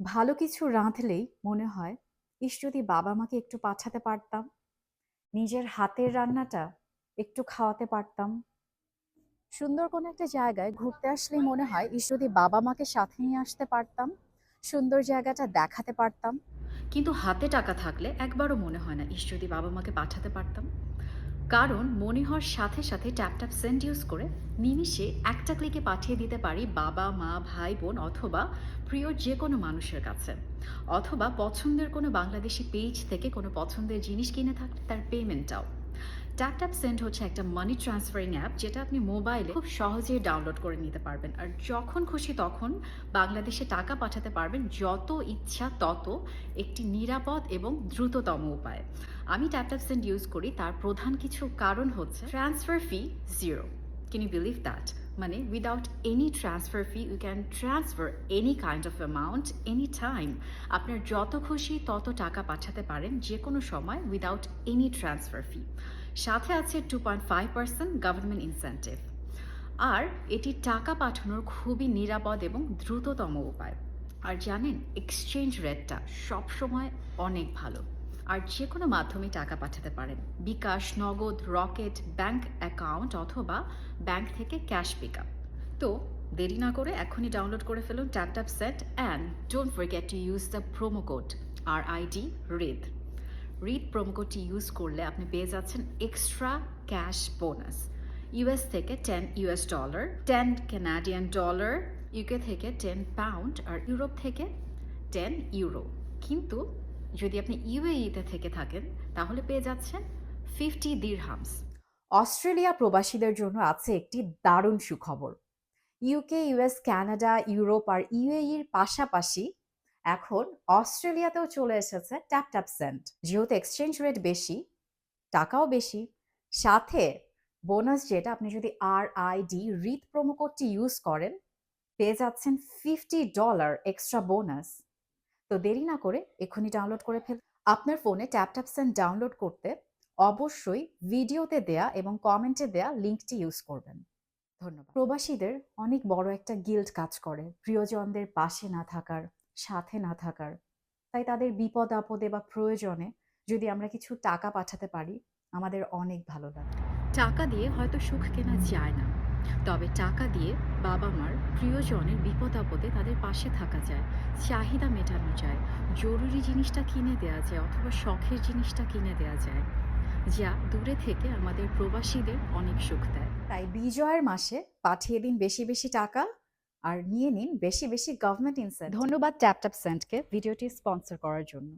ভালো কিছু রাঁধলেই মনে হয়, ইস! যদি বাবা-মাকে একটু পাঠাতে পারতাম। নিজের হাতের রান্নাটা একটু খাওয়াতে পারতাম। সুন্দর কোনো একটা জায়গায় ঘুরতে আসলেই মনে হয়, ইস! যদি বাবা-মাকে সাথে নিয়ে আসতে পারতাম। সুন্দর জায়গাটা দেখাতে পারতাম। কিন্তু হাতে টাকা থাকলে একবারও মনে হয় না, ইস! যদি বাবা-মাকে পাঠাতে পারতাম। কারণ মনে হওয়ার সাথে, সাথে ট্যাপ, ট্যাপ সেন্ড ইউজ করে নিমিষে একটা ক্লিকে পাঠিয়ে দিতে পারি বাবা, মা, ভাই, বোন অথবা প্রিয় যে কোনো মানুষের কাছে। অথবা পছন্দের কোনো বাংলাদেশি পেজ থেকে কোনো পছন্দের জিনিস কিনে থাকলে তার পেমেন্টটাও। ট্যাপ সেন্ড হচ্ছে একটা মানি ট্রান্সফারিং অ্যাপ যেটা আপনি মোবাইলে খুব সহজেই ডাউনলোড করে নিতে পারবেন। আর যখন খুশি তখন বাংলাদেশে টাকা পাঠাতে পারবেন যত ইচ্ছা তত একটি নিরাপদ এবং দ্রুততম উপায়। আমি ট্যাপ সেন্ড ইউজ করি, তার প্রধান কিছু কারণ হচ্ছে transfer fee zero can you believe that মানে without any transfer fee you can transfer any kind of amount any time আপনার যত খুশি তত টাকা পাঠাতে পারেন যে কোনো সময় উইদাউট এনি ট্রান্সফার ফি সাথে আছে two point five percent government incentive আর এটি টাকা পাঠানোর খুবই নিরাপদ এবং দ্রুততম উপায়। আর জানেন এক্সচেঞ্জ রেটটা সবসময় অনেক ভালো। আর যে কোনো মাধ্যমে টাকা পাঠাতে পারেন। BKash, Nagad, Rocket bank account অথবা ব্যাংক থেকে ক্যাশ পিক আপ তো দেরি না করে এখনই ডাউনলোড করে ফেলুন tap tap send and don't forget to use the promo code R ID rid read কোডটি ইউজ করলে আপনি পেয়ে যাচ্ছেন এক্সট্রা ক্যাশ বোনাস ইউএস থেকে ten US dollar ten Canadian dollar UK থেকে টেন পাউন্ড আর ইউরোপ থেকে টেন ইউরো কিন্তু যদি আপনি ইউএইতে থেকে থাকেন তাহলে পেয়ে যাচ্ছেন ফিফটি দিরহামস অস্ট্রেলিয়া প্রবাসীদের জন্য আছে একটি দারুণ সুখবর। ইউকে, ইউএস, কানাডা, ইউরোপ আর ইউএইর পাশাপাশি এখন অস্ট্রেলিয়াতেও চলে এসেছে ট্যাপ ট্যাপ সেন্ট যেহেতু এক্সচেঞ্জ রেট বেশি, টাকাও বেশি, সাথে বোনাস যেটা আপনি যদি আরআইডি রিড প্রোমো কোডটি ইউজ করেন, পেয়ে যাচ্ছেন ফিফটি ডলার এক্সট্রা বোনাস। তো দেরি না করে এক্ষুনি ডাউনলোড করে ফেল আপনার ফোনে ট্যাপ ট্যাপ সেন্ট ডাউনলোড করতে অবশ্যই ভিডিওতে দেয়া এবং কমেন্টে দেয়া লিঙ্কটি ইউজ করবেন। ধন্যবাদ। প্রবাসীদের অনেক বড় একটা গিল্ড কাজ করে প্রিয়জনদের পাশে না থাকার, সাথে না থাকার। তাই তাদের বিপদ-আপদে বা প্রয়োজনে যদি আমরা কিছু টাকা পাঠাতে পারি, আমাদের অনেক ভালো লাগে। টাকা দিয়ে হয়তো সুখ কেনা যায় না তবে টাকা দিয়ে বাবা মার প্রিয়জনের বিপদ আপদে তাদের পাশে থাকা যায় চাহিদা মেটানো যায় জরুরি জিনিসটা কিনে দেওয়া যায় অথবা শখের জিনিসটা কিনে দেওয়া যায় যা দূরে থেকে আমাদের প্রবাসীদের অনেক সুখ দেয় তাই বিজয়ের মাসে পাঠিয়ে দিন বেশি, বেশি টাকা আর নিয়ে নিন বেশি, বেশি গভর্নমেন্ট ইনসেন্ট ধন্যবাদ ট্যাপ ট্যাপ সেন্টকে ভিডিওটি স্পন্সর করার জন্য।